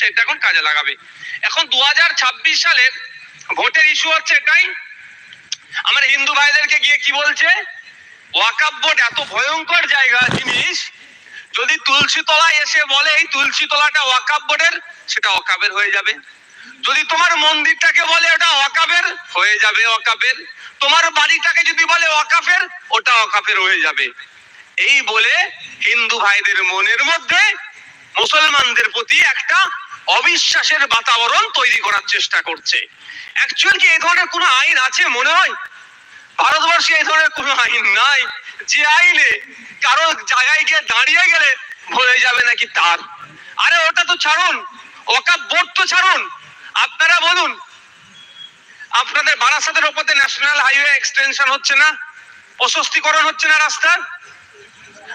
সেটা এখন কাজে লাগাবে। এখন দু সালের ভোটের ইস্যু হচ্ছে এটাই। আমার হিন্দু ভাইদেরকে গিয়ে কি বলছে? ওয়াকাব বোর্ড এত ভয়ঙ্কর জায়গা জিনিস, যদি তুলসী তলায় এসে বলে এই তুলসী তলাটা ওয়াকাব বোর্ডের, সেটা ওয়াকাবের হয়ে যাবে। যদি তোমার মন্দিরটাকে বলে ওটা ওয়াকাবের হয়ে যাবে ওয়াকাবের তোমার বাড়িটাকে যদি বলে ওয়াকাফের ওটা ওয়াকাফের হয়ে যাবে। এই বলে হিন্দু ভাইদের মনের মধ্যে মুসলমানদের প্রতি একটা অবিশ্বাসের বাতাবরণ তৈরি করার চেষ্টা করছে। অ্যাকচুয়াল কি এই ধরনের কোনো আইন আছে মনে হয়? ভারতবর্ষে এই ধরনের কোনো আইন নাই। যে আইনে কারও জায়গায় গিয়ে দাঁড়িয়ে গেলে ভরে যাবে নাকি তার? আরে ওটা তো ছাড়ুন। ওকা বোর্ড তো ছাড়ুন। আপনারা বলুন, আপনাদের বারাসাতের ওপরে ন্যাশনাল হাইওয়ে এক্সটেনশন হচ্ছে না? প্রশস্তিকরণ হচ্ছে না রাস্তার?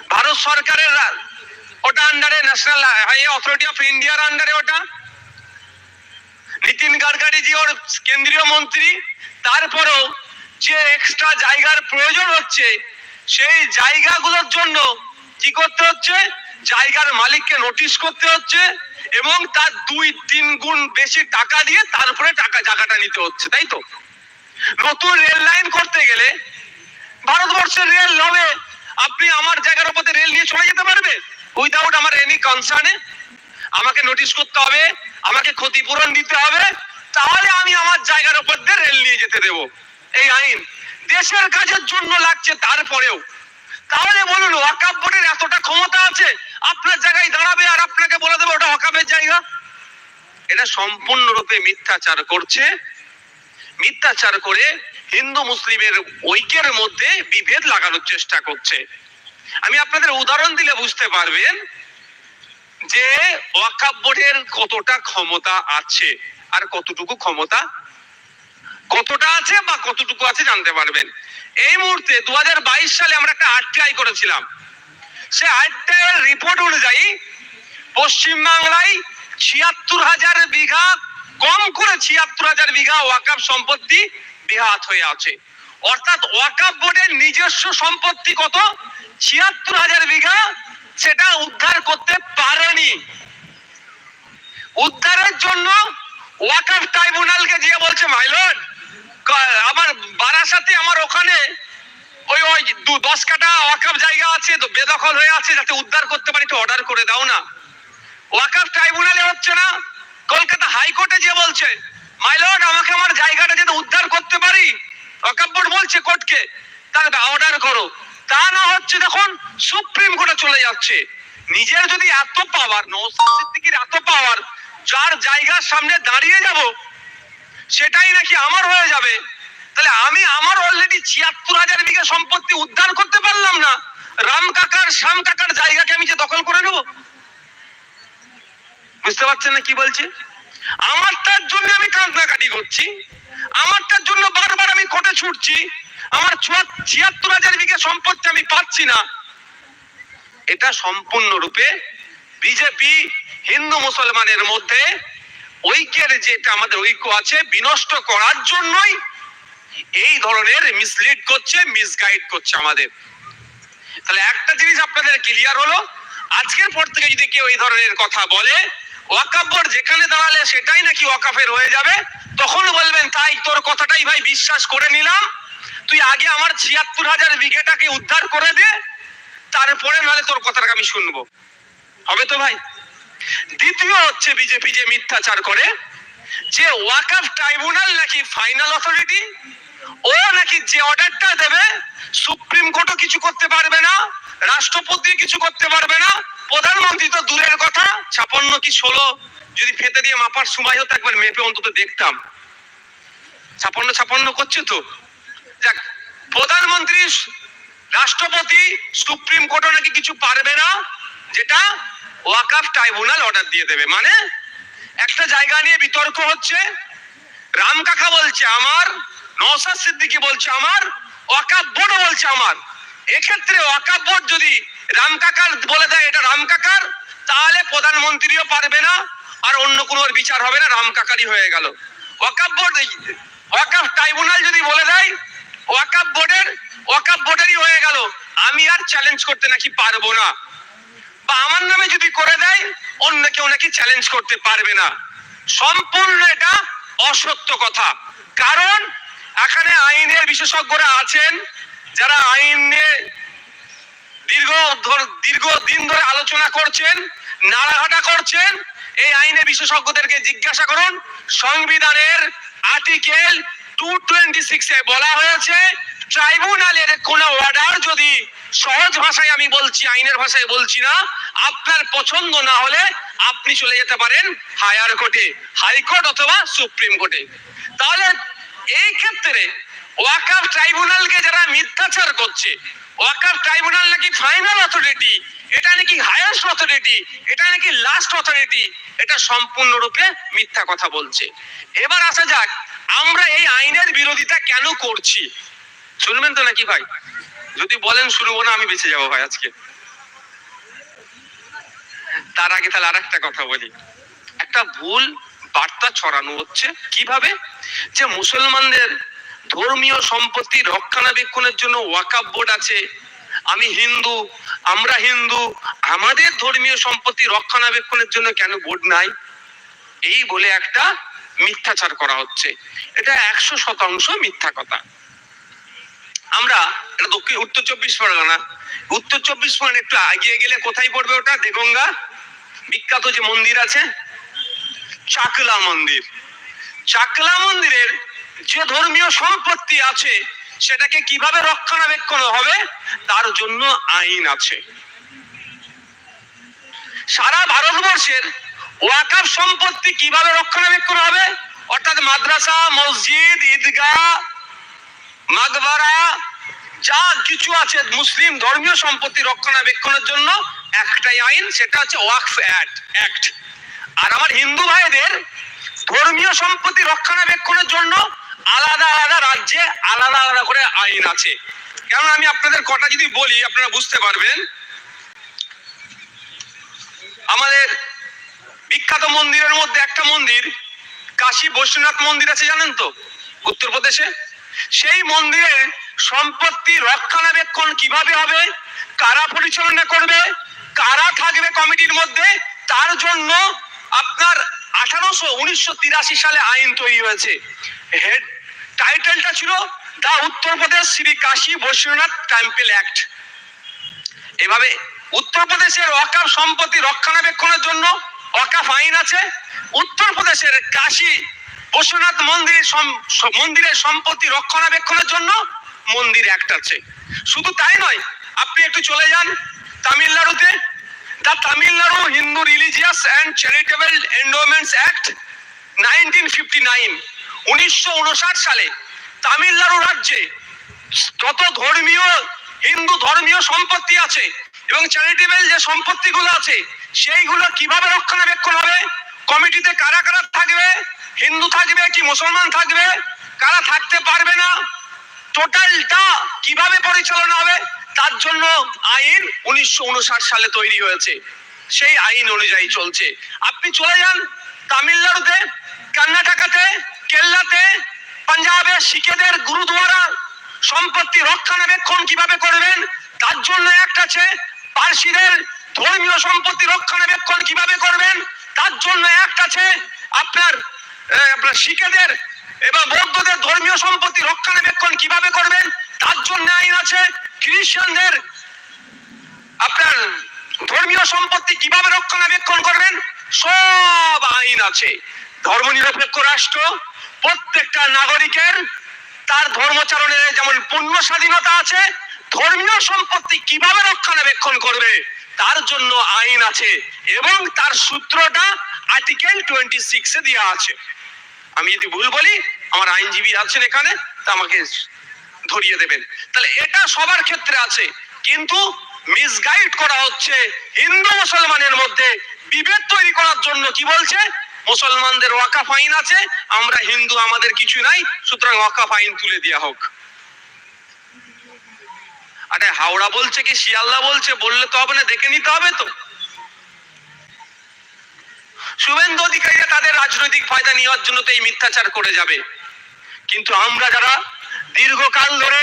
ভারত সরকারের ওটা আন্ডারে ন্যাশনাল অথরিটি অফ ইন্ডিয়ার আন্ডারে ওটা। নীতিন গাডকারি জি ওর কেন্দ্রীয় মন্ত্রী। তারপরেও যে এক্সট্রা জায়গার প্রয়োজন হচ্ছে, সেই জায়গাগুলোর জন্য কি করতে হচ্ছে? জায়গার মালিককে নোটিশ করতে হচ্ছে এবং তার দুই তিন গুণ বেশি টাকা দিয়ে তারপরে টাকা, জায়গাটা নিতে হচ্ছে, তাই তো? নতুন রেল লাইন করতে গেলে ভারতবর্ষের রেল হবে। আপনি আমার জায়গার উপরে রেল নিয়ে চলে যেতে পারবে উইদাউট আমার এনি কনসার্নে আমাকে নোটিশ করতে হবে, আমাকে ক্ষতিপূরণ দিতে হবে, তাহলে আমি আমার জায়গার উপর দিয়ে রেল নিয়ে যেতে দেব। এই আইন দেশের কাজের জন্য লাগছে তারপরেও। তাহলে বলুন, ওয়াকাব বোর্ডের এতটা ক্ষমতা আছে, আপনার জায়গায় দাঁড়াবে আর আপনাকে বলে দেবে ওটা ওয়াকাবের জায়গা? এটা সম্পূর্ণরূপে মিথ্যাচার করছে। মিথ্যাচার করে হিন্দু মুসলিমের ঐক্যের মধ্যে বিভেদ লাগানোর চেষ্টা করছে। আমি আপনাদের উদাহরণ দিলে বুঝতে পারবেন যে ওয়াকাব বোর্ডের কতটা ক্ষমতা আছে আর কতটুকু ক্ষমতা কতটা আছে বা কতটুকু আছে জানতে পারবেন। এই মুহূর্তে দু হাজার বাইশ সালে আমরা একটা আরটিআই করেছিলাম। সে আরটিআই রিপোর্ট অনুযায়ী পশ্চিমবাংলায় ছিয়াত্তর হাজার বিঘা, কম করে ছিয়াত্তর হাজার বিঘা ওয়াকাব সম্পত্তি বেহাত হয়ে আছে। অর্থাৎ ওয়াকাব বোর্ডের নিজস্ব সম্পত্তি কত? ছিয়াত্তর হাজার বিঘা। সেটা উদ্ধার করতে পারেনি। উদ্ধারের জন্য ওয়াকাফ ট্রাইব্যুনালকে গিয়ে বলছে মাইলট আমার বারাসাতে আমার ওখানে ওই ওই দু, দশ কাটা ওয়াকাফ জায়গা আছে বেদখল হয়ে আছে, যাতে উদ্ধার করতে পারি, তো অর্ডার করে দাও না। ওয়াকাফ ট্রাইব্যুনালে হচ্ছে না, কলকাতা হাইকোর্টে যে বলছে মাইলট আমাকে আমার জায়গাটা যাতে উদ্ধার করতে পারি বলছে কোর্টকে তাহলে অর্ডার করো। তা না হচ্ছে দেখুন, সুপ্রিম কোর্টে চলে যাচ্ছে। নিজের যদি এত পাওয়ার সিদ্দিকির এত পাওয়ার যার জায়গার সামনে দাঁড়িয়ে যাব, সেটাই নাকি আমার হয়ে যাবে। তাহলে আমি আমার অলরেডি ছিয়াত্তর হাজার বিঘা সম্পত্তি উদ্ধার করতে পারলাম না। রাম কাকার, শ্যাম কাকার জায়গাকে আমি যে দখল করে নেব? বুঝতে পারছেন না কি বলছি? আমার তার জন্য আমি কান্নাকাটি করছি। আমারটার জন্য বারবার আমি কোর্টে ছুটছি। আমার ছিয়াত্তর হাজার বিঘা সম্পত্তি আমি পাচ্ছি না। এটা সম্পূর্ণরূপে বিজেপি হিন্দু মুসলমানের মধ্যে ঐক্যের যেটা আমাদের ঐক্য আছে, বিনষ্ট করার জন্যই এই ধরনের মিসলিড করছে মিসগাইড করছে আমাদের। তাহলে একটা জিনিস আপনাদের ক্লিয়ার হলো, আজকের পর থেকে যদি কেউ এই ধরনের কথা বলে ওয়াকাফ যেখানে দাঁড়ালে সেটাই নাকি ওয়াকাফের হয়ে যাবে? তখন বলবেন, তাই তোর কথাটাই ভাই বিশ্বাস করে নিলাম। তুই আগে আমার ছিয়াত্তর হাজার বিঘেটাকে উদ্ধার করে দে, তারপরে নাহলে তোর কথাটাকে আমি শুনব। হবে তো ভাই? দ্বিতীয় হচ্ছে বিজেপি যে মিথ্যাচার করে, যে ওয়াকাফ ট্রাইব্যুনাল নাকি ফাইনাল অথরিটি, ও নাকি যে অর্ডারটা দেবে, সুপ্রিম কোর্টও কিছু করতে পারবে না রাষ্ট্রপতি কিছু করতে পারবে না প্রধানমন্ত্রী তো দূরের কথা, ছাপান্ন কি ষোলো যদি ফেতে দিয়ে মাপার সময় হতো, একবার মেপে অন্তত দেখতাম। ছাপান্ন ছাপান্ন করছে তো। যাক, প্রধানমন্ত্রী, রাষ্ট্রপতি, সুপ্রিম কোর্টও নাকি কিছু পারবে না, যেটা ওয়াকাফ ট্রাইব্যুনাল অর্ডার দিয়ে দেবে। মানে একটা জায়গা নিয়ে বিতর্ক হচ্ছে। রাম কাকা বলছে আমার নওসাদ সিদ্দিকি বলছে আমার ওয়াকাফ বোর্ড বলছে আমার। এক্ষেত্রে ওয়াকাফ বোর্ড যদি রাম কাকার বলে দেয় এটা রাম কাকার, তাহলে প্রধানমন্ত্রীও পারবে না, আর অন্য কোনো বিচার হবে না, রাম কাকারই হয়ে গেল। ওয়াকাফ বোর্ড ওয়াকাফ ট্রাইব্যুনাল যদি বলে দেয়, ওয়াকাফ বোর্ডের, ওয়াকাফ বোর্ডেরই হয়ে গেল। আমি আর চ্যালেঞ্জ করতে নাকি পারব না। বা আমার নামে যদি করে দেয়, অন্য কেউ নাকি চ্যালেঞ্জ করতে পারবে না। সম্পূর্ণ এটা অসত্য কথা। কারণ, এখানে আইনের বিশেষজ্ঞরা আছেন, যারা আইনে দীর্ঘ দীর্ঘ দিন ধরে আলোচনা করছেন, নাড়াঘাটা করছেন। এই আইনের বিশেষজ্ঞদেরকে জিজ্ঞাসা করুন, সংবিধানের আর্টিকেল টু টোয়েন্টি সিক্সে বলা হয়েছে, ট্রাইব্যুনালের কোন অর্ডার যদি সহজ ভাষায় আমি বলছি, আইনের ভাষায় বলছি না, আপনার পছন্দ না হলে আপনি চলে যেতে পারেন হায়ার কোর্টে, হাইকোর্ট অথবা সুপ্রিম কোর্টে। তাহলে এই ক্ষেত্রে ওয়াকাফ ট্রাইব্যুনালকে যারা মিথ্যাচার করছে ওয়াকাফ ট্রাইব্যুনাল নাকি ফাইনাল অথরিটি এটা নাকি হায়েস্ট অথরিটি এটা নাকি লাস্ট অথরিটি এটা সম্পূর্ণরূপে মিথ্যা কথা বলছে। এবার আসা যাক, আমরা এই আইনের বিরোধিতা কেন করছি? শুনবেন তো নাকি ভাই? যদি বলেন শুনব না, আমি বেঁচে যাব ভাই আজকে। তার আগে তাহলে আর একটা কথা বলি। একটা ভুল বার্তা ছড়ানো হচ্ছে। কীভাবে? যে মুসলমানদের ধর্মীয় সম্পত্তি রক্ষণাবেক্ষণের জন্য ওয়াকাব বোর্ড আছে। আমি হিন্দু, আমরা হিন্দু, আমাদের ধর্মীয় সম্পত্তি রক্ষণাবেক্ষণের জন্য কেন বোর্ড নাই? এই বলে একটা মিথ্যাচার করা হচ্ছে। এটা একশো শতাংশ মিথ্যা কথা। আমরা, এটা দক্ষিণ, উত্তর চব্বিশ পরগনা। উত্তর চব্বিশ পরগনা, একটু এগিয়ে গেলে কোথায় পড়বে ওটা? দেগঙ্গা। বিখ্যাত যে মন্দির আছে, চাকলা মন্দির। চাকলা মন্দিরের যে ধর্মীয় সম্পত্তি আছে, সেটাকে কীভাবে রক্ষণাবেক্ষণ হবে, তার জন্য আইন আছে। সারা ভারতবর্ষের ওয়াকাফ সম্পত্তি কীভাবে রক্ষণাবেক্ষণ হবে? অর্থাৎ মাদ্রাসা, মসজিদ, ঈদগাহ, মাগবারা, যা কিছু আছে মুসলিম ধর্মীয় সম্পত্তি রক্ষণাবেক্ষণের জন্য, একটাই আইন, সেটা হচ্ছে ওয়াকফ অ্যাক্ট অ্যাক্ট। আর আমার হিন্দু ভাইদের ধর্মীয় সম্পত্তি রক্ষণাবেক্ষণের জন্য আলাদা আলাদা রাজ্যে আলাদা আলাদা করে আইন আছে। কেন আমি আপনাদের কটা যদি বলি, আপনারা বুঝতে পারবেন, আমাদের বিখ্যাত মন্দিরের মধ্যে একটা মন্দির, কাশী বৈশ্বনাথ মন্দির আছে, জানেন তো? উত্তরপ্রদেশে। সেই মন্দিরের সম্পত্তি রক্ষণাবেক্ষণ কীভাবে হবে, কারা পরিচালনা করবে, কারা থাকবে কমিটির মধ্যে, তার জন্য আপনার আঠারোশো উনিশশো সালে আইন তৈরি হয়েছে। হেড টাইটেলটা ছিল the Uttar Pradesh Shri Kashi Vishwanath temple act. এভাবে উত্তরপ্রদেশের ওয়াকাফ সম্পত্তি রক্ষণাবেক্ষণের জন্য ওয়াকাফ আইন আছে। উত্তরপ্রদেশের কাশী বৈশ্বনাথ মন্দির মন্দিরের সম্পত্তি রক্ষণাবেক্ষণের জন্য মন্দির অ্যাক্ট আছে। শুধু তাই নয়, আপনি একটু চলে যান তামিলনাড়ুতে। The Tamil Nadu Hindu religious and charitable endowments act nineteen fifty nine. উনিশশো উনষাট সালে তামিলনাড়ু রাজ্যে যত ধর্মীয়, হিন্দু ধর্মীয় সম্পত্তি আছে এবং চ্যারিটেবল যে সম্পত্তিগুলো আছে, সেইগুলো কীভাবে রক্ষণাবেক্ষণ হবে? কমিটিতে কারা কারা থাকবে? হিন্দু থাকবে কি মুসলমান থাকবে? কারা থাকতে পারবে না? টোটালটা কীভাবে পরিচালনা হবে? তার জন্য আইন উনিশশো উনষাট সালে তৈরি হয়েছে। সেই আইন অনুযায়ী চলছে। আপনি চলে যান তামিলনাড়ুতে, কর্ণাটকাতে কেল্লাতে পাঞ্জাবে শিখেদের গুরুদুয়ারা সম্পত্তি রক্ষণাবেক্ষণ কীভাবে করবেন, তার জন্য একটা আছে পার্সিদের ধর্মীয় সম্পত্তি রক্ষণাবেক্ষণ কীভাবে করবেন, তার জন্য একটা আছে আপনার আপনার শিখেদের এবার বৌদ্ধদের ধর্মীয় সম্পত্তি রক্ষণাবেক্ষণ কীভাবে করবেন, তার জন্য আইন আছে। খ্রিস্টানদের আপনার ধর্মীয় সম্পত্তি কীভাবে রক্ষণাবেক্ষণ করবেন, সব আইন আছে। ধর্মনিরপেক্ষ রাষ্ট্র প্রত্যেকটা নাগরিকের তার ধর্মচারণের যেমন পূর্ণ স্বাধীনতা আছে, ধর্মীয় সম্পত্তি কীভাবে রক্ষণাবেক্ষণ করবে, তার জন্য আইন আছে এবং তার সূত্রটা আর্টিকেল টোয়েন্টি সিক্সে দেওয়া আছে। আমি যদি ভুল বলি, আমার আইনজীবী আছেন এখানে, তা আমাকে ধরিয়ে দেবেন। তাহলে এটা সবার ক্ষেত্রে আছে, কিন্তু মিসগাইড করা হচ্ছে হিন্দু মুসলমানের মধ্যে। বিভেদ তৈরি করার জন্য কি বলছে? মুসলমানদের ওয়াকাফ আইন আছে, আমরা হিন্দু, আমাদের কিছু নাই, সুতরাং ওয়াকাফ আইন তুলে দেওয়া হোক। আরে হাওড়া বলছে কি, শিয়ালদা বলছে, বললে তো হবে না, দেখে নিতে হবে তো। শুভেন্দু অধিকারীরা তাদের রাজনৈতিক ফায়দা নেওয়ার জন্য তো এই মিথ্যাচার করে যাবে। কিন্তু আমরা যারা দীর্ঘকাল ধরে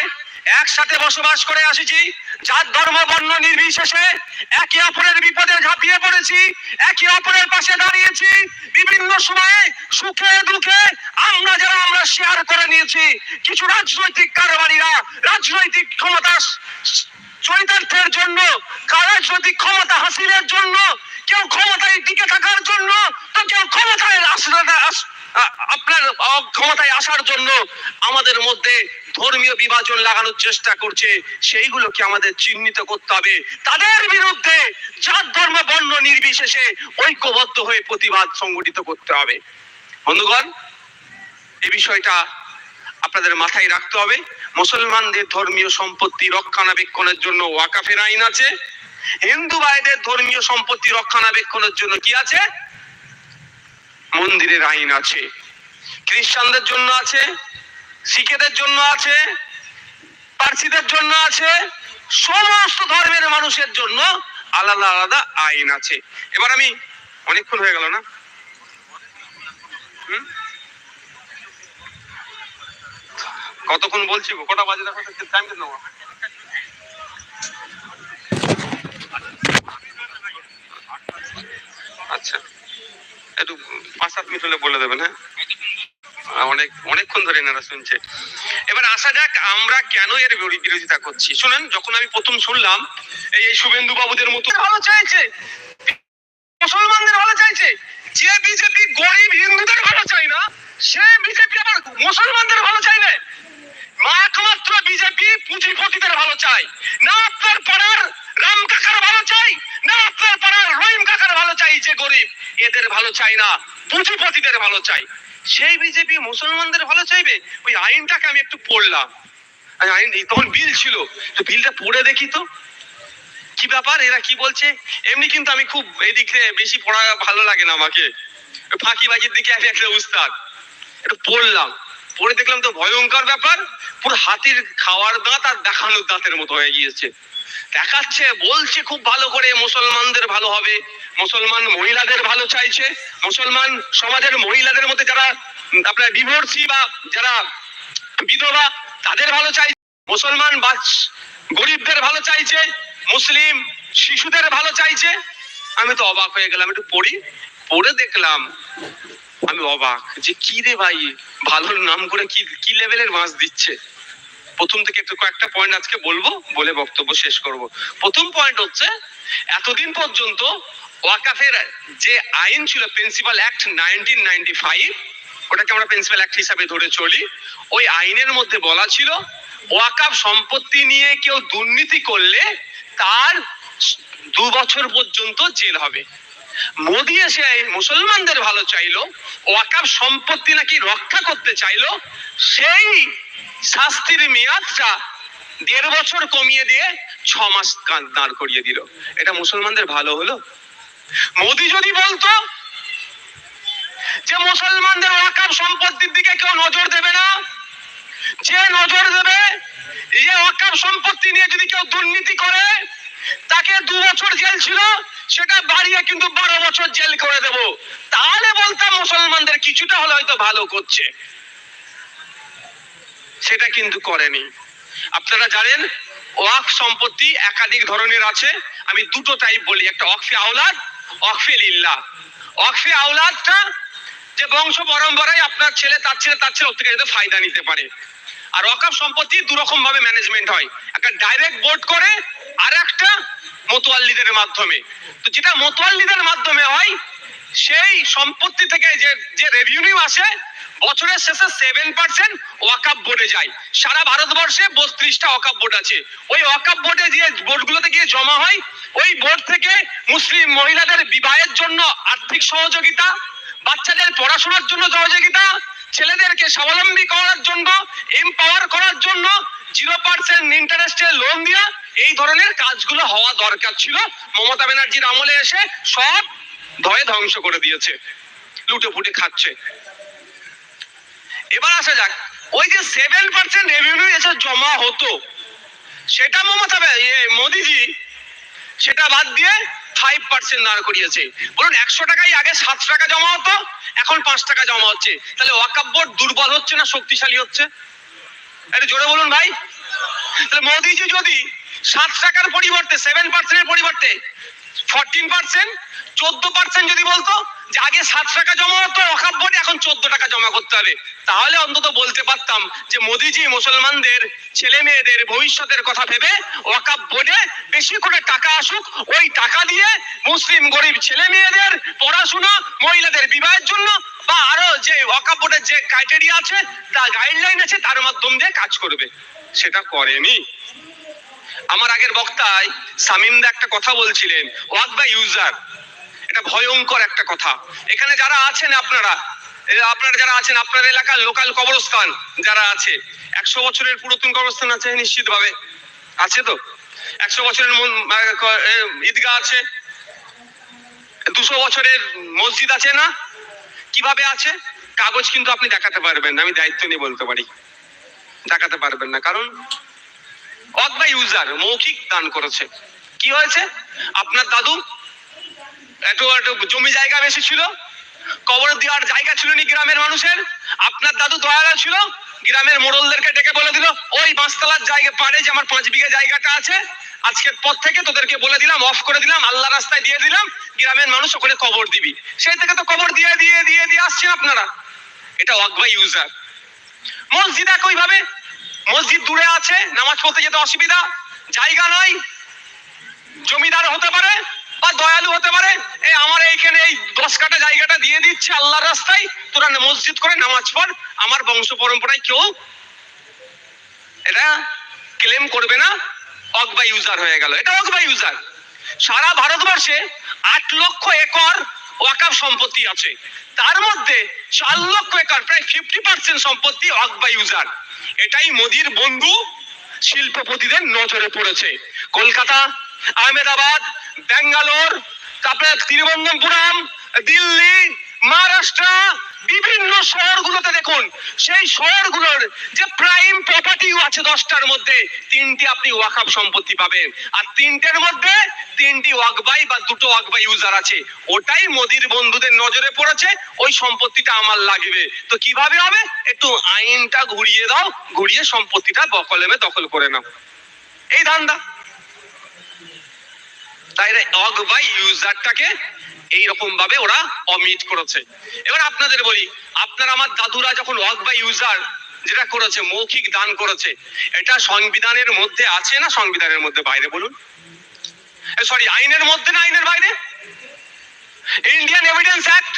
একসাথে বসবাস করে আসেছি যার ধর্ম বর্ণ নির্বিশেষে একে অপরের বিপদে ঝাঁপিয়ে পড়েছি, একে অপরের পাশে দাঁড়িয়েছি। বিভিন্ন সময়ে সুখে, দুঃখে আমরা যারা, আমরা শেয়ার করে নিয়েছি। কিছু রাজনৈতিক কারবারিরা রাজনৈতিক ক্ষমতা চরিতার্থের জন্য রাজনৈতিক ক্ষমতা হাসিলের জন্য, কেউ ক্ষমতায় টিকে থাকার জন্য, তো কেউ ক্ষমতায় আপনার ক্ষমতায় আসার জন্য আমাদের মধ্যে ধর্মীয় বিভাজন লাগানোর চেষ্টা করছে, সেইগুলোকে আমাদের চিহ্নিত করতে হবে। তাদের বিরুদ্ধে জাত, ধর্ম, বর্ণ নির্বিশেষে ঐক্যবদ্ধ হয়ে প্রতিবাদ সংগঠিত করতে হবে। বন্ধুগণ, এই বিষয়টা আপনাদের মাথায় রাখতে হবে। মুসলমানদের ধর্মীয় সম্পত্তি রক্ষণাবেক্ষণের জন্য ওয়াকাফের আইন আছে। হিন্দু ভাইদের ধর্মীয় সম্পত্তি রক্ষণাবেক্ষণের জন্য কি আছে? মন্দিরের আইন আছে। খ্রিস্টানদের জন্য আছে। শিখেদের জন্য আছে, পার্সিদের জন্য আছে, সমস্ত ধর্মের মানুষের জন্য আলাদা আলাদা আইন আছে এবার আমি, অনেকক্ষণ হয়ে গেল না? কতক্ষণ বলছি? কটা বাজে দেখো আচ্ছা একটু পাঁচ সাত মিনিট হলে বলে দেবেন হ্যাঁ অনেক, অনেকক্ষণ ধরে এনারা শুনছে। এবার আসা যাক আমরা কেন এর বিরোধিতা করছি। শুনেন, যখন আমি প্রথম শুনলাম, এই শুভেন্দু বাবুদের মতো ভালো চাইছে। মুসলমানদের ভালো চাইছে। যে বিজেপি গরিব হিন্দুদের ভালো চাই না, সে বিজেপি আবার মুসলমানদের ভালো চাইবে। একমাত্র বিজেপি পুঁজিপতিদের ভালো চাই না আপনার পাড়ার রাম কাকার ভালো চাই, না আপনার পাড়ার রহিম কাকার ভালো চাই যে গরিব। এদের ভালো চাই না, পুঁজিপতিদের ভালো চাই সেই বিজেপি মুসলমানদের ভালো চাইবে? ওই আইনটাকে আমি একটু পড়লাম। আইন তখন বিল ছিল। তো বিলটা পড়ে দেখি তো। কি ব্যাপার? এরা কি বলছে? এমনি কিন্তু আমি খুব এদিক থেকে বেশি পড়া ভালো লাগে না আমাকে। ফাঁকিবাজির দিকে আমি একটা উস্তাদ। একটু পড়লাম। পড়ে দেখলাম তো ভয়ঙ্কর ব্যাপার। পুরো হাতির খাওয়ার দাঁত আর দেখানোর দাঁতের মতো হয়ে গিয়েছে। দেখাচ্ছে, বলছে খুব ভালো করে মুসলমানদের ভালো হবে। মুসলমান মহিলাদের ভালো চাইছে। মুসলমান সমাজের মহিলাদের মধ্যে যারা আপনার ডিভোর্সি বা যারা বিধবা, তাদের ভালো চাইছে মুসলমান গরিবদের ভালো চাইছে, মুসলিম শিশুদের ভালো চাইছে। আমি তো অবাক হয়ে গেলাম, একটু পড়ি, পড়ে দেখলাম, আমি অবাক যে কি রে ভাই, ভালোর নাম করে কি কি লেভেলের মাছ দিচ্ছে। প্রথম থেকে একটু কয়েকটা পয়েন্ট আজকে বলব, বলে বক্তব্য শেষ করব। প্রথম পয়েন্ট হচ্ছে, এতদিন পর্যন্ত ওয়াকাফের যে আইন ছিল principal act nineteen ninety five ওটাকে আমরা প্রিন্সিপাল অ্যাক্ট হিসাবে ধরে চলি, ওই আইনের মধ্যে বলা ছিল, ওয়াকাফ সম্পত্তি নিয়ে কেউ দুর্নীতি করলে তার দু বছর পর্যন্ত জেল হবে। মোদি এসে এই মুসলমানদের ভালো চাইলো ওয়াকাফ সম্পত্তি নাকি রক্ষা করতে চাইলো, সেই শাস্তির মেয়াদটা দেড় বছর কমিয়ে দিয়ে ছ মাস দাঁড় করিয়ে দিল। এটা মুসলমানদের ভালো হলো? মোদি যদি বলতো যে মুসলমানদের ওয়াকাফ সম্পত্তির দিকে কেউ নজর দেবে না, যে নজর দেবে যে ওয়াকাফ সম্পত্তি নিয়ে যদি কেউ দুর্নীতি করে তাকে দু বছর জেল ছিল, সেটা বাড়িয়ে কিন্তু বারো বছর জেল করে দেব। তাহলে বলতাম মুসলমানদের কিছুটা হলে হয়তো ভালো করছে। সেটা কিন্তু করেনি। আপনারা জানেন ওয়াক সম্পত্তি একাধিক ধরনের আছে। আমি দুটো টাইপ বলি, একটা অকফে আওলাদ অকফে লিল্লা অকফে আওলাদটা যে বংশ পরম্পরায় আপনার ছেলে তার ছেলে তার ছেলে থেকে ফায়দা নিতে পারে। আর ওয়াকাফ সম্পত্তি দু রকম ভাবে ম্যানেজমেন্ট হয়। একটা ডাইরেক্ট বোর্ড করে আর একটা মোতোয়াল্লিদের মাধ্যমে। তো যেটা মোতোয়াল্লিদের মাধ্যমে হয়, সেই সম্পত্তি থেকে যে যে রেভিনিউ আসে, বছরের শেষে সেভেন পার্সেন্ট ওয়াকাপ বোর্ডে যায়। সারা ভারতবর্ষে বত্রিশটা ওয়াকাপ বোর্ড আছে। ওই ওয়াকাপ বোর্ডে যে বোর্ডগুলোতে গিয়ে জমা হয়। ওই বোর্ড থেকে মুসলিম মহিলাদের বিবাহের জন্য আর্থিক সহযোগিতা, বাচ্চাদের পড়াশোনার জন্য সহযোগিতা, ছেলেদেরকে স্বাবলম্বী করার জন্য এম্পাওয়ার করার জন্য জিরো পার্সেন্ট ইন্টারেস্টে লোন দেওয়া এই ধরনের কাজগুলো হওয়া দরকার ছিল। মমতা ব্যানার্জির আমলে এসে সব ভয়ে ধ্বংস করে দিয়েছে। লুটে ফুটে খাচ্ছে। এবার আসা যাক ওই যে সেভেন পার্সেন্ট রেভিনিউ এসে জমা হতো সেটা মমতা ইয়ে, মোদিজি সেটা বাদ দিয়ে ফাইভ পার্সেন্ট দাঁড় করিয়েছে। বলুন একশো টাকায় আগে সাত টাকা জমা হতো এখন পাঁচ টাকা জমা হচ্ছে। তাহলে ওয়াকাপ বোর্ড দুর্বল হচ্ছে না শক্তিশালী হচ্ছে? একটু জোরে বলুন ভাই। তাহলে মোদিজি যদি সাত টাকার পরিবর্তে সেভেন পার্সেন্টের পরিবর্তে ফোরটিন পার্সেন্ট চোদ্দ পার্সেন্ট যদি বলতো, যে আগে সাত টাকা জমা হতো অকাপ বোর্ডে এখন চোদ্দ টাকা জমা করতে হবে। তাহলে অন্তত বলতে পারতাম যে মোদিজি মুসলমানদের ছেলে মেয়েদের ভবিষ্যতের কথা ভেবে ওয়াকাপ বোর্ডে বেশি করে টাকা আসুক, ওই টাকা দিয়ে মুসলিম গরিব ছেলে মেয়েদের পড়াশোনা, মহিলাদের বিবাহের জন্য, বা আরও যে ওয়াকাপ বোর্ডের যে ক্রাইটেরিয়া আছে তা গাইডলাইন আছে, তার মাধ্যম দিয়ে কাজ করবে। সেটা করেনি। আমার আগের বক্তায় সামিমদা একটা কথা বলছিলেন, ওয়াক বাই ইউজার। এটা ভয়ঙ্কর একটা কথা। এখানে যারা আছেন আপনারা আপনারা যারা আছেন, আপনার এলাকার লোকাল কবরস্থান যারা আছে, একশো বছরের পুরাতন কবরস্থান আছে নিশ্চিত ভাবে আছে তো? একশো বছরের ঈদগাহ আছে? দুশো বছরের মসজিদ আছে না? কীভাবে আছে? কাগজ কিন্তু আপনি দেখাতে পারবেন আমি দায়িত্ব নিয়ে বলতে পারি। দেখাতে পারবেন না, কারণ অক বা ইউজার মৌখিক দান করেছে। কি হয়েছে? আপনার দাদু একটু একটু জমি জায়গা বেশি ছিল, কবর দেওয়ার জায়গা ছিল নি গ্রামের মানুষের, আপনার দাদু দয়ালা ছিল, গ্রামের মোড়লদেরকে ডেকে বলে দিল, ওই পাঁচতলার জায়গা পারে যে আমার পাঁচ বিঘা জায়গাটা আছে, আজকের পর থেকে তোদেরকে বলে দিলাম অফ করে দিলাম আল্লাহ রাস্তায় দিয়ে দিলাম, গ্রামের মানুষ ওখানে কবর দিবি। সেই থেকে তো কবর দিয়ে দিয়ে দিয়ে দিয়ে আসছেন আপনারা। এটা অকবা ইউজার মসজিদ একইভাবে মসজিদ দূরে আছে, নামাজ পড়তে যেতে অসুবিধা, জায়গা নাই, জমিদার হতে পারে বা দয়ালু হতে পারে। এই আমার এইখানে এই দশ কাটা জায়গাটা দিয়ে দিচ্ছে আল্লাহর রাস্তায়। তোরা মসজিদ করে নামাজ পড়, আমার বংশ পরম্পরায় কেউ এটা ক্লেম করবে না। অকবা ইউজার হয়ে গেল। এটা অকবা ইউজার সারা ভারতবর্ষে আট লক্ষ একর ওয়াকাফ সম্পত্তি আছে। তার মধ্যে চার লক্ষ একর, প্রায় ফিফটি পার্সেন্ট সম্পত্তি অকবা ইউজার। এটাই মোদির বন্ধু, শিল্পপতিদের নজরে পড়েছে। কলকাতা, আহমেদাবাদ, ব্যাঙ্গালোর, তারপরে তিরুবনন্তপুরম, দিল্লি মহারাষ্ট্র, বিভিন্ন শহরগুলোতে দেখুন, সেই শহরগুলোর যে প্রাইম প্রপার্টি আছে দশটার মধ্যে, তিনটি আপনি ওয়াকাফ সম্পত্তি পাবেন। আর তিনটের মধ্যে তিনটি ওয়াকবাই বা দুটো ওয়াকবাই ইউজার আছে। ওটাই মোদির বন্ধুদের নজরে পড়েছে, ওই সম্পত্তিটা আমার লাগবে। তো কীভাবে হবে? একটু আইনটা ঘুরিয়ে দাও, ঘুরিয়ে সম্পত্তিটা বকলেমে দখল করে নাও। এই ধান্দা। তাই অগ বাই ইউজারটাকে এইরকম ভাবে ওরা অমিট করেছে। এবার আপনাদের বলি, আপনার আমার দাদুরা যখন অগ বাই ইউজার যেটা করেছে, মৌখিক দান করেছে, এটা সংবিধানের মধ্যে আছে না সংবিধানের মধ্যে বাইরে বলুন? সরি আইনের মধ্যে না আইনের বাইরে? Indian evidence act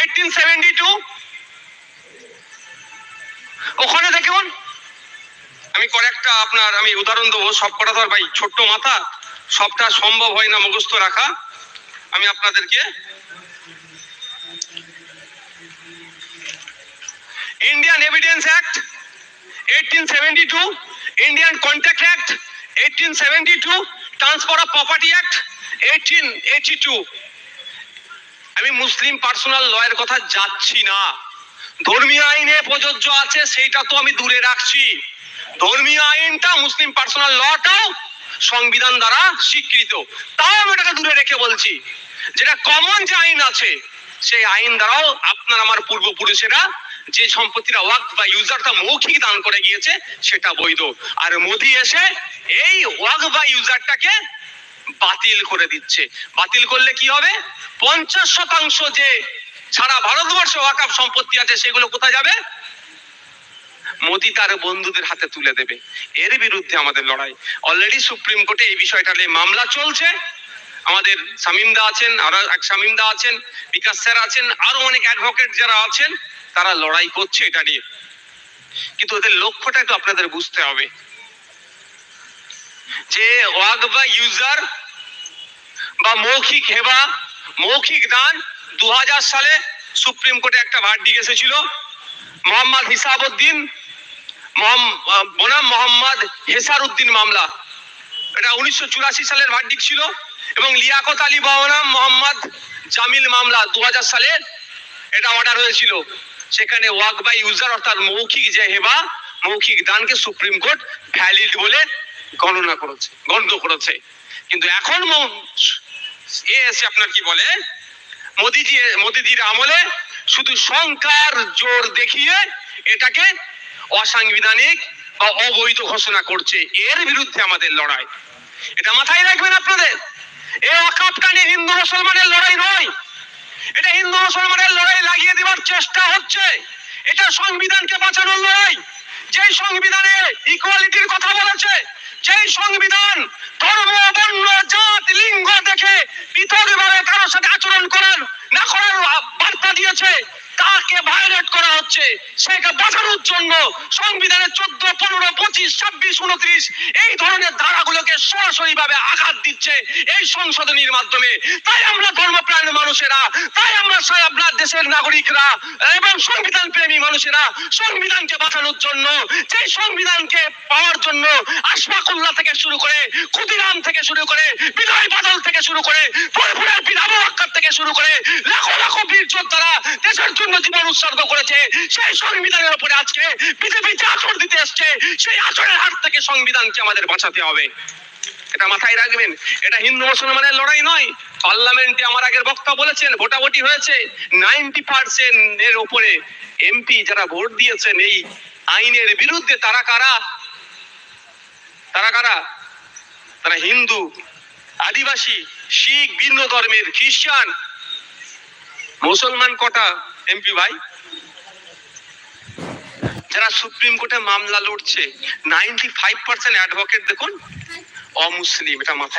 eighteen seventy two ওখানে দেখুন, আমি কয়েকটা আপনার, আমি উদাহরণ দেবো সব কটা তো ভাই, ছোট্ট মাথা, সবটা সম্ভব হয় না মুখস্থ রাখা। আমি আপনাদেরকে Indian evidence act eighteen seventy two Indian contract act eighteen seventy two transfer of property act eighteen eighty two আমি মুসলিম পার্সোনাল লয়ের কথা যাচ্ছি না। ধর্মীয় আইনে প্রযোজ্য আছে, সেইটা তো আমি দূরে রাখছি। ধর্মীয় আইনটা মুসলিম পার্সোনাল লটাও সংবিধান দ্বারা স্বীকৃত। তাও আমি এটাকে দূরে রেখে বলছি, যেটা কমন যে আইন আছে, সেই আইন দ্বারাও আপনার আমার পূর্বপুরুষেরা যে সম্পত্তিটা ওয়াক বা ইউজারটা মৌখিক দান করে গিয়েছে, সেটা বৈধ। আর মোদি এসে এই ওয়াক বা ইউজারটাকে বাতিল করে দিচ্ছে। বাতিল করলে কি হবে? পঞ্চাশ শতাংশ যে সারা ভারতবর্ষে ওয়াকাফ সম্পত্তি আছে, সেগুলো কোথায় যাবে? মোদি তার বন্ধুদের হাতে তুলে দেবে। এর বিরুদ্ধে আমাদের লড়াই। অলরেডি সুপ্রিম কোর্টে এই বিষয়টা নিয়ে মামলা চলছে। আমাদের শামিমদা আছেন আরও এক শামিমদা আছেন বিকাশ স্যার আছেন আরও অনেক অ্যাডভোকেট যারা আছেন তারা লড়াই করছে এটা নিয়ে। কিন্তু ওদের লক্ষ্যটা একটু আপনাদের বুঝতে হবে। যে ওয়াক বা ইউজার বা মৌখিক হেবা মৌখিক দান দু হাজার সালে সুপ্রিম কোর্টে একটা ভার্ডিক এসেছিল। মোহাম্মদ আহ, বনাম মোহাম্মদ হেসার উদ্দিন মামলা। এটা উনিশশো চুরাশি সালের ভার্ডিক ছিল এবং লিয়াকত আলী বনাম মোহাম্মদ জামিল মামলা দু হাজার সালের এটা অর্ডার হয়েছিল। সেখানে ওয়াক বাই ইউজার অর্থাৎ মৌখিক যে হেবা, মৌখিক দানকে সুপ্রিম কোর্ট ভ্যালিড বলে গণনা করেছে, গণ্য করেছে। কিন্তু এখন এ এসে আপনার কি বলে? মোদিজি, মোদিজির আমলে শুধু সংখ্যার জোর দেখিয়ে এটাকে অসাংবিধানিক বা অবৈধ ঘোষণা করছে। এর বিরুদ্ধে আমাদের লড়াই। এটা মাথায় রাখবেন আপনাদের। এ অকাপটা নিয়ে হিন্দু মুসলমানের লড়াই নয়। এটা হিন্দু মুসলমানের লড়াই লাগিয়ে দেওয়ার চেষ্টা হচ্ছে। এটা সংবিধানকে বাঁচানোর লড়াই। যেই সংবিধানে ইকুয়ালিটির কথা বলেছে, যেই সংবিধান ধর্ম, বর্ণ, জাত, লিঙ্গ দেখে পৃথকভাবে কারোর সাথে আচরণ করার, না করার বার্তা দিয়েছে তাকে ভায়োলেট করা হচ্ছে সেকে বাঁচানোর জন্য সংবিধানের চোদ্দ, পনেরো, পঁচিশ, ছাব্বিশ, উনত্রিশ এই ধরনের ধারাগুলোকে সরাসরি ভাবে আঘাত দিচ্ছে এই সংশোধনীর মাধ্যমে। তাই আমরা ধর্মপ্রাণ মানুষেরা, তাই আমরা সবাই দেশের নাগরিকরা এবং সংবিধান প্রেমী মানুষেরা সংবিধানকে বাঁচানোর জন্য সেই সংবিধানকে পাওয়ার জন্য আশফাকুল্লাহ থেকে শুরু করে, ক্ষুদিরাম থেকে শুরু করে, বিনয় বাদল থেকে শুরু করে বীর আবু থেকে শুরু করে, লাখো লাখো বীর যোদ্ধারা দেশের জীবন উৎসর্গ করেছে, সেই সংবিধানের উপরে আজকে যে আচর দিতে এসছে, সেই আচরের হাত থেকে সংবিধানকে আমাদের বাঁচাতে হবে। এটা মাথায় রাখবেন, এটা হিন্দু মুসলমানের লড়াই নয়। পার্লামেন্টে আমার আগের বক্তা বলেছেন, ভোটাভুটি হয়েছে, নাইনটি পার্সেন্ট এর উপরে এমপি যারা ভোট দিয়েছেন, এই আইনের বিরুদ্ধে তারা কারা? তারা কারা? তারা হিন্দু, আদিবাসী, শিখ, ভিন্ন ধর্মের খ্রিস্টান, মুসলমান কটা? এমপি ভাই? যারা সুপ্রিম কোর্টে মামলা লড়ছে নাইনটি ফাইভ পার্সেন্ট অ্যাডভোকেট দেখুন, অমুসলিম, এটা মাথায়